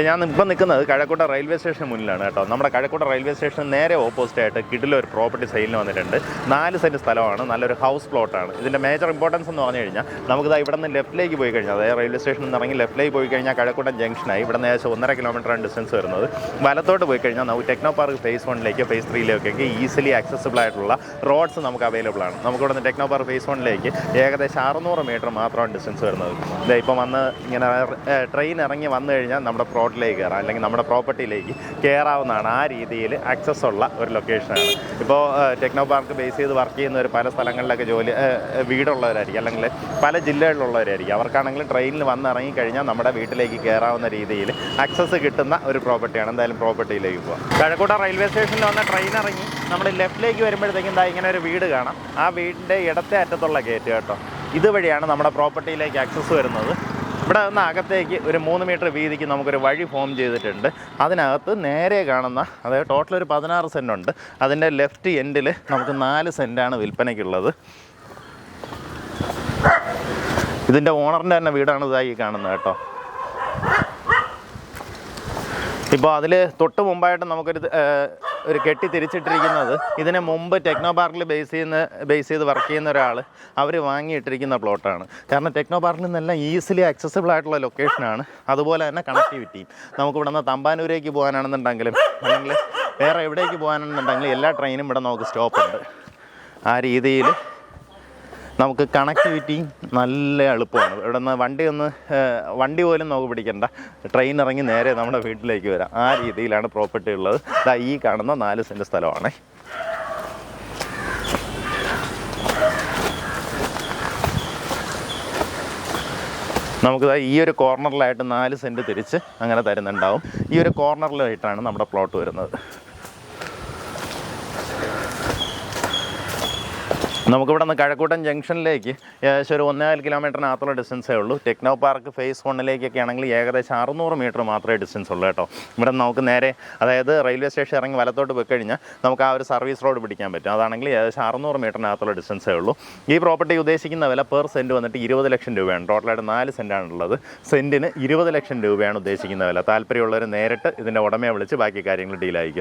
ഞാൻ ഇപ്പം നിൽക്കുന്നത് കഴക്കൂട്ട റെയിൽവേ സ്റ്റേഷൻ മുന്നിലാണ് കേട്ടോ. നമ്മുടെ കഴക്കൂട്ട റെയിൽവേ സ്റ്റേഷൻ നേരെ ഓപ്പോസിറ്റ് ആയിട്ട് കിഡിലെ ഒരു പ്രോപ്പർട്ടി സെയിലിന് വന്നിട്ടുണ്ട്. നാല് സെന്റ് സ്ഥലമാണ് നല്ലൊരു ഹൗസ് പ്ലോട്ടാണ്. ഇതിന്റെ മേജർ ഇമ്പോർട്ടൻസ് എന്ന് പറഞ്ഞു കഴിഞ്ഞാൽ നമുക്കിത് ഇവിടെ നിന്ന് ലെഫ്റ്റിലേക്ക് പോയി കഴിഞ്ഞാൽ അതായത് റെയിൽവേ സ്റ്റേഷനിൽ നിന്ന് ഇറങ്ങി ലെഫ്റ്റിലേക്ക് പോയി കഴിഞ്ഞാൽ കഴക്കൂട്ടം ജംഗ്ഷനായി ഇവിടെ നിന്ന് ഏകദേശം ഒന്നര കിലോമീറ്ററാണ് ഡിസ്റ്റൻസ് വരുന്നത്. വലത്തോട്ട് പോയി കഴിഞ്ഞാൽ നമുക്ക് ടെക്നോ പാർക്ക് ഫേസ് വണ്ണിലേക്ക് ഫേസ് ത്രീയിലേക്കൊക്കെ ഈസിലി ആക്സസിബിൾ ആയിട്ടുള്ള റോഡ്സ് നമുക്ക് അവൈലബിൾ ആണ്. നമുക്ക് ഇവിടെ നിന്ന് ടെക്നോ പാർക്ക് ഫേസ് വണ്ണിലേക്ക് ഏകദേശം അറുന്നൂറ് മീറ്റർ മാത്രമാണ് ഡിസ്റ്റൻസ് വരുന്നത്. ഇതാ ഇപ്പം വന്ന് ഇങ്ങനെ ട്രെയിൻ ഇറങ്ങി വന്നു കഴിഞ്ഞാൽ നമ്മുടെ പ്ലോട്ടിലേക്ക് കയറാം അല്ലെങ്കിൽ നമ്മുടെ പ്രോപ്പർട്ടിയിലേക്ക് കയറാവുന്നതാണ് ആ രീതിയിൽ ആക്സസ് ഉള്ള ഒരു ലൊക്കേഷനാണ് ഇപ്പോൾ ടെക്നോ പാർക്ക് ബേസ് ചെയ്ത് വർക്ക് ചെയ്യുന്നവർ പല സ്ഥലങ്ങളിലൊക്കെ ജോലി വീടുള്ളവരായിരിക്കും അല്ലെങ്കിൽ പല ജില്ലകളിലുള്ളവരായിരിക്കും. അവർക്കാണെങ്കിലും ട്രെയിനിൽ വന്ന് ഇറങ്ങിക്കഴിഞ്ഞാൽ നമ്മുടെ വീട്ടിലേക്ക് കയറാവുന്ന രീതിയിൽ ആക്സസ് കിട്ടുന്ന ഒരു പ്രോപ്പർട്ടിയാണ് എന്തായാലും പ്രോപ്പർട്ടിയിലേക്ക് പോകാം കഴക്കൂട്ട റെയിൽവേ സ്റ്റേഷനിൽ വന്ന ട്രെയിൻ ഇറങ്ങി നമ്മൾ ലെഫ്റ്റിലേക്ക് വരുമ്പോഴത്തേക്കും എന്താ ഇങ്ങനെ ഒരു വീട് കാണാം. ആ വീടിന്റെ ഇടത്തെ അറ്റത്തുള്ള ഗേറ്റ് കേട്ടോ. ഇതുവഴിയാണ് നമ്മുടെ പ്രോപ്പർട്ടിയിലേക്ക് ആക്സസ് വരുന്നത്. ഇവിടെ നിന്ന് അകത്തേക്ക് ഒരു മൂന്ന് മീറ്റർ വീതിക്ക് നമുക്കൊരു വഴി ഫോം ചെയ്തിട്ടുണ്ട്. അതിനകത്ത് നേരെ കാണുന്ന അതായത് ടോട്ടൽ ഒരു പതിനാറ് സെന്റ് ഉണ്ട്. അതിന്റെ ലെഫ്റ്റ് എൻഡിൽ നമുക്ക് നാല് സെന്റാണ് വിൽപ്പനയ്ക്കുള്ളത്. ഇതിന്റെ ഓണറിന്റെ തന്നെ വീടാണ് ഇതായി കാണുന്നത് കേട്ടോ. ഇപ്പോൾ അതിൽ തൊട്ട് മുമ്പായിട്ട് നമുക്കൊരു ഒരു കെട്ടി തിരിച്ചിട്ടിരിക്കുന്നത്. ഇതിന് മുമ്പ് ടെക്നോ പാർക്കിൽ ബേസ് ചെയ്യുന്ന ബേസ് ചെയ്ത് വർക്ക് ചെയ്യുന്ന ഒരാൾ അവർ വാങ്ങിയിട്ടിരിക്കുന്ന പ്ലോട്ടാണ്. കാരണം ടെക്നോ പാർക്കിൽ നിന്നെല്ലാം ഈസിലി ആക്സസിബിൾ ആയിട്ടുള്ള ലൊക്കേഷനാണ് അതുപോലെ തന്നെ കണക്ടിവിറ്റി നമുക്ക് ഇവിടെ നിന്ന് തമ്പാനൂരേക്ക് പോകാനാണെന്നുണ്ടെങ്കിലും അല്ലെങ്കിൽ വേറെ എവിടേക്ക് പോകാനാണെന്നുണ്ടെങ്കിലും എല്ലാ ട്രെയിനും ഇവിടെ നമുക്ക് സ്റ്റോപ്പ് ഉണ്ട്. ആ രീതിയിൽ നമുക്ക് കണക്റ്റിവിറ്റി നല്ല എളുപ്പമാണ്. ഇവിടെ നിന്ന് വണ്ടി ഒന്ന് വണ്ടി പോലും നോക്കി പിടിക്കണ്ട. ട്രെയിൻ ഇറങ്ങി നേരെ നമ്മുടെ വീട്ടിലേക്ക് വരാം. ആ രീതിയിലാണ് പ്രോപ്പർട്ടി ഉള്ളത്. ഇതാ ഈ കാണുന്ന നാല് സെന്റ് സ്ഥലമാണ്. നമുക്കിതാ ഈ ഒരു കോർണറിലായിട്ട് നാല് സെന്റ് തിരിച്ച് അങ്ങനെ തരുന്നുണ്ടാവും. ഈ ഒരു കോർണറിലായിട്ടാണ് നമ്മുടെ പ്ലോട്ട് വരുന്നത്. നമുക്കിവിടെ നിന്ന് കഴക്കൂട്ടം ജംഗ്ഷനിലേക്ക് ഏകദേശം ഒരു ഒന്നേകാൽ കിലോമീറ്ററിനകത്തുള്ള ഡിസ്റ്റൻസേ ഉള്ളൂ ടെക്നോ പാർക്ക് ഫേസ് വണ്ണിലേക്കൊക്കെ ആണെങ്കിൽ ഏകദേശം അറുന്നൂറ് മീറ്റർ മാത്രമേ ഡിസ്റ്റൻസ് ഉള്ളൂ കേട്ടോ. ഇവിടെ നമുക്ക് നേരെ അതായത് റെയിൽവേ സ്റ്റേഷൻ ഇറങ്ങി വലത്തോട്ട് പോയി കഴിഞ്ഞാൽ നമുക്ക് ആ ഒരു സർവീസ് റോഡ് പിടിക്കാൻ പറ്റും. അതാണെങ്കിൽ ഏകദേശം അറുന്നൂറ് മീറ്ററിനകത്തുള്ള ഡിസ്റ്റൻസേ ഉള്ളൂ ഈ പ്രോപ്പർട്ടി ഉദ്ദേശിക്കുന്ന വില പെർ സെന്റ് വന്നിട്ട് ഇരുപത് ലക്ഷം രൂപയാണ്. ടോട്ടലായിട്ട് നാല് സെന്റാണുള്ളത് സെന്റിന് ഇരുപത് ലക്ഷം രൂപയാണ് ഉദ്ദേശിക്കുന്ന വില. താല്പര്യമുള്ളവർ നേരിട്ട് ഇതിന്റെ ഉടമയെ വിളിച്ച് ബാക്കി കാര്യങ്ങൾ ഡീലായിരിക്കും